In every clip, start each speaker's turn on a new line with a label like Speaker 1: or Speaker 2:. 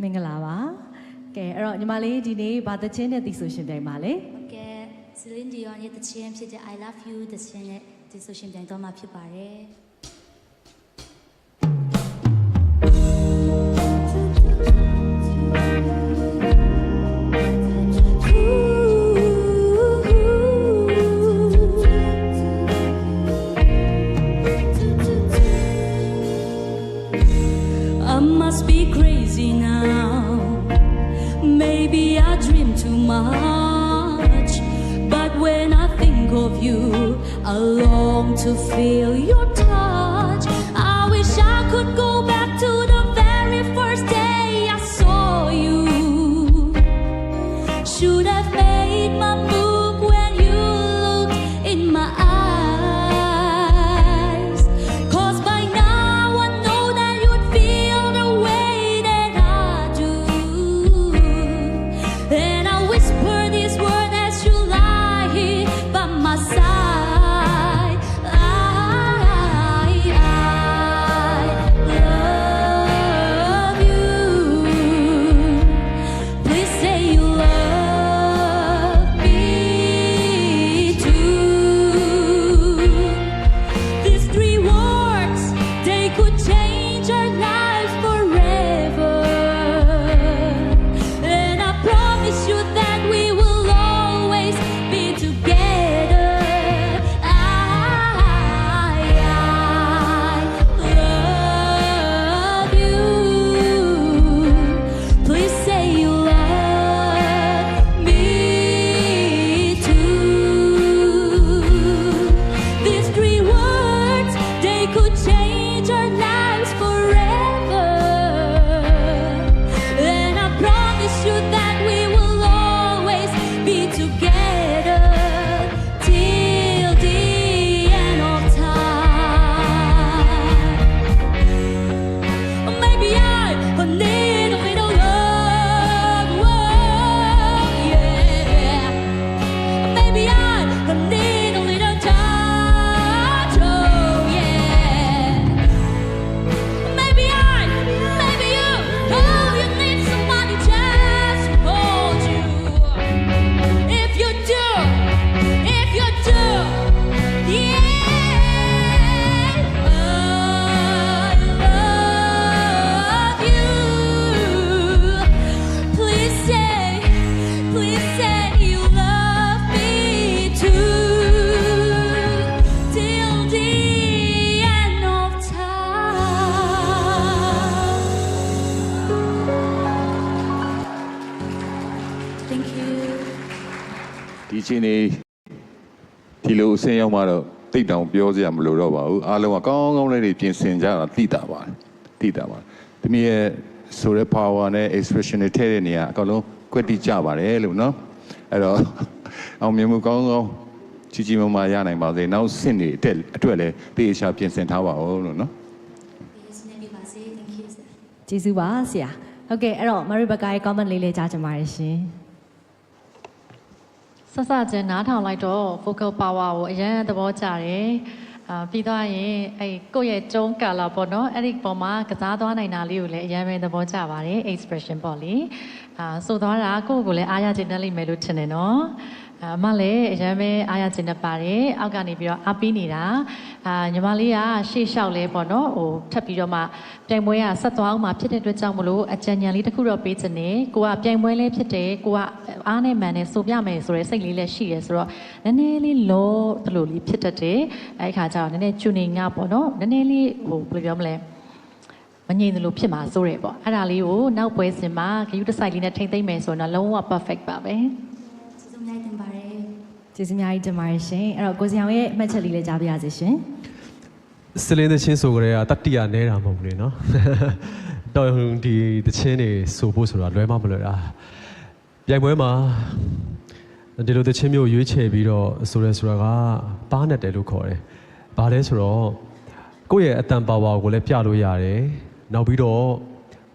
Speaker 1: မင်္ဂလာပါကဲအဲ့တော့ညီမလေးဒီနေ့ဘာသချင်းနဲ့တီဆိုရှင်ပြိုင်ပါလဲ
Speaker 2: ဟုတ်ကဲ့ Celine Dion ရဲ့တခြင်းဖြစ်တဲ့ I love you တခြင်းနဲ့ဒီဆိုရှင်ပြန်တော့မှာဖြစ်ပါတယ်
Speaker 3: much. But when I think of you, I long to feel your touch. I wish I could go back to the very first day I saw you. Should have made my
Speaker 4: ဒီအချိန်နေဒီလိုအဆင်းရောက်မှတော့တိတ်တောင်ပြောစရာမလိုတော့ပါဘူးအားလုံးကကောင်းကောင်းလေးတွေပြင်ဆင်ကြတာသိတာပါတယ်သိတာပါတမီးရဲ့ဆိုတဲ့ power နဲ့ expression တွေထည့်တဲ့နေရာအကောင်လုံးကွက်တိကြပါတယ်လို့နော်အဲ့တော့အောင်မြင်မှုကောင်းကောင်းကြီးကြီးမားမားရနိုင်ပါစေနောက်ဆင့်တွေအတွက်အတွက်လည်းတေချာပြင်ဆင်ထားပါဦးလို့နော်
Speaker 2: Yes နေပြီပါစေ Thank you sir
Speaker 1: ကျေးဇူးပါဆရာဟုတ်ကဲ့အဲ့တော့မရီဘကာရဲ့ comment လေးလေးကြားချင်ပါတယ်ရှင်
Speaker 5: ဆက်စချင်းနားထောင်လိုက်တော့ vocal power ကိုအရင်သဘောကျတယ်အာပြီးသွားရင်အဲ့ကိုယ့်ရဲ့ကျုံးကာလာပေါ့နော်အဲ့ဒီပုံမှာကစားသွားနိုင်တာလေးကိုလည်းအရင်ပဲသဘောကျပါတယ် expression ပေါ့လေအာဆိုသွားတာကိုယ့်ကိုယ်လည်းအားရခြင်းနဲ့လိမ့်မယ်လို့ထင်တယ်နော် အာအမလည်းအရင်ပဲအားရခြင်းနဲ့ပါတယ်အောက်ကနေပြီးတော့အားပေးနေတာအာညီမလေးကရှေ့လျှောက်လဲပေါ့နော်ဟိုထပ်ပြီးတော့မှပြိုင်ပွဲကဆက်သွားအောင်မှဖြစ်တဲ့အတွက်ကြောင့်မလို့အကြံဉာဏ်လေးတစ်ခုတော့ပေးခြင်းနဲ့ကိုကပြိုင်ပွဲလေးဖြစ်တယ်ကိုကအားနဲ့မှန်နဲ့ဆိုပြမယ်ဆိုတဲ့စိတ်လေးလည်းရှိတယ်ဆိုတော့နည်းနည်းလေးလောတလို့လေးဖြစ်တတ်တယ်အဲ့ဒီခါကျတော့နည်းနည်းချူနေငါပေါ့နော်နည်းနည်းလေးဟိုဘယ်လိုပြောမလဲမငြိမ်သလိုဖြစ်မှာစိုးတယ်ပေါ့အဲ့ဒါလေးကိုနောက်ပွဲစဉ်မှာဂယူတစ်ဆိုင်လေးနဲ့ထိမ့်သိမ့်မယ်ဆိုတော့လုံးဝ perfect ပါပဲ
Speaker 2: ကျေးဇူးများတင်ပါတယ်
Speaker 1: ကျေးဇူးအများကြီးတင်ပါတယ်ရှင်အဲ့တော့ကိုစီအောင်ရဲ့မှတ်ချက်လေးလေးကြားပြရစီရှင်
Speaker 6: စလင်းသချင်းဆိုကြတဲ့ကတတ္တိယနဲတာမဟုတ်ဘူးလေနော်တော့ဒီသချင်းတွေဆိုဖို့ဆိုတာလွဲမမလွယ်တာပြိုင်ပွဲမှာဒီလိုသချင်းမျိုးရွေးချယ်ပြီးတော့ဆိုရဲဆိုတာကပါးနဲ့တယ်လို့ခေါ်တယ်ဘာလဲဆိုတော့ကိုယ့်ရဲ့အတန်ပါဝါကိုလည်းပြလို့ရတယ်နောက်ပြီးတော့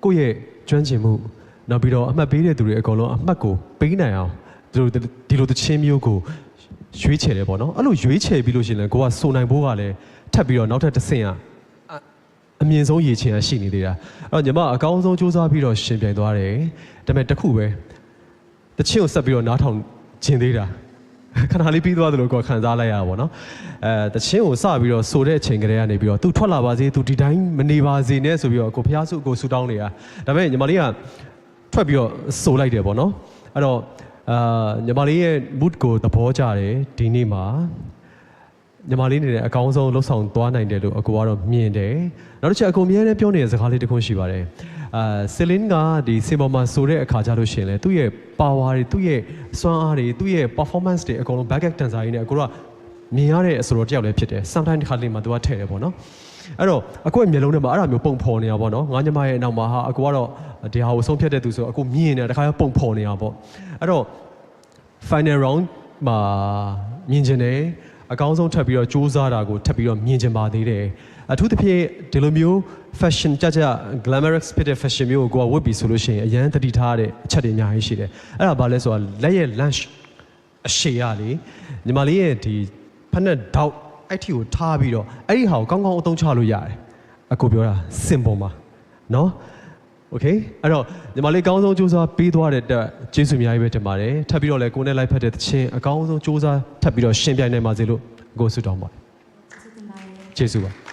Speaker 6: ကိုယ့်ရဲ့ကျွမ်းကျင်မှုနောက်ပြီးတော့အမှတ်ပေးတဲ့သူတွေအကုန်လုံးအမှတ်ကိုပေးနိုင်အောင်ဒီလိုဒီလိုသချင်းမျိုးကို ရွေးချယ်တယ်ပေါ့နော်အဲ့လိုရွေးချယ်ပြီးလို့ရှိရင်လည်းကိုကစုံနိုင်ဖို့ကလည်းထပ်ပြီးတော့နောက်ထပ်တစ်ဆင့်อ่ะအမြင့်ဆုံးရည်ချင်ရရှိနေသေးတာအဲ့တော့ညီမအကောင်းဆုံးစူးစမ်းပြီးတော့ရှင်ပြိုင်သွားတယ်ဒါပေမဲ့တစ်ခုပဲတချင်းကိုဆက်ပြီးတော့နားထောင်ခြင်းသေးတာခဏလေးပြီးသွားသလိုကိုယ်ခံစားလိုက်ရတာပေါ့နော်အဲတချင်းကိုစပြီးတော့ဆိုတဲ့အချိန်ကလေးကနေပြီးတော့သူထွက်လာပါစေသူဒီတိုင်းမနေပါစေနဲ့ဆိုပြီးတော့ကိုဖះဆုကိုဆူတောင်းနေတာဒါပေမဲ့ညီမလေးကထွက်ပြီးတော့ဆိုလိုက်တယ်ပေါ့နော်အဲ့တော့ အာညီမလေးရဲ့ mood ကိုသဘောကျတယ်ဒီနေ့မှာညီမလေးနေတဲ့အကောင်းဆုံးလှုပ်ဆောင်သွားနိုင်တယ်လို့အကိုကတော့မြင်တယ်နောက်တစ်ချက်အကိုအမြဲတမ်းပြောနေတဲ့စကားလေးတစ်ခုရှိပါတယ်အာဆယ်လင်းကဒီစင်ပေါ်မှာဆိုတဲ့အခါကြလို့ရှိရင်လေသူ့ရဲ့ power တွေသူ့ရဲ့စွမ်းအားတွေသူ့ရဲ့ performance တွေအကုန်လုံး back up dancer ကြီးနဲ့အကိုက မြင်ရတဲ့အဆိုတော်တစ်ယောက်လည်းဖြစ်တယ် sometimes တစ်ခါလေးမှာသူကထည့်တယ်ပေါ့နော်အဲ့တော့အကိုရဲ့မျက်လုံးထဲမှာအဲ့ဒါမျိုးပုံဖော်နေတာပေါ့နော်ငါညီမရဲ့အနောက်မှာဟာအကိုကတော့ဒီဟာကိုဆုံးဖြတ်တဲ့သူဆိုအကိုမြင်နေတာတစ်ခါပုံဖော်နေတာပေါ့အဲ့တော့ final round မှာမြင်ကျင်တယ်အကောင်းဆုံးထပ်ပြီးတော့စူးစမ်းတာကိုထပ်ပြီးတော့မြင်ကျင်ပါသေးတယ်အထူးသဖြင့်ဒီလိုမျိုး fashion ကြကြ glamorous ဖြစ်တဲ့ fashion မျိုးကိုကိုကဝတ်ပြီးဆိုလို့ရှိရင်အရန်တတိထားတဲ့အချက်တွေအများကြီးရှိတယ်အဲ့ဒါဘာလဲဆိုတော့လက်ရဲ့ lunch အရှေရလေညီမလေးရဲ့ဒီ ဖက်နဲ့တောက်အဲ့ထီကိုထားပြီးတော့အဲ့ဒီဟာကိုကောင်းကောင်းအသုံးချလို့ရတယ်အကိုပြောတာစင်ပေါ်မှာနော် โอเคအဲ့တော့ညီမလေးအကောင်းဆုံးစူးစမ်းပေးသွားတဲ့အတွက်ကျေးဇူးအများကြီးပဲတင်ပါတယ်ထပ်ပြီးတော့လည်းကိုယ်နဲ့လိုက်ဖက်တဲ့သချင်းအကောင်းဆုံးစူးစမ်းထပ်ပြီးတော့ရှင်းပြနိုင်ပါစေလို့ကိုယ်ဆုတောင်းပါတယ်
Speaker 2: ကျေးဇူးတင်ပါတယ်
Speaker 6: ကျေးဇူးပါ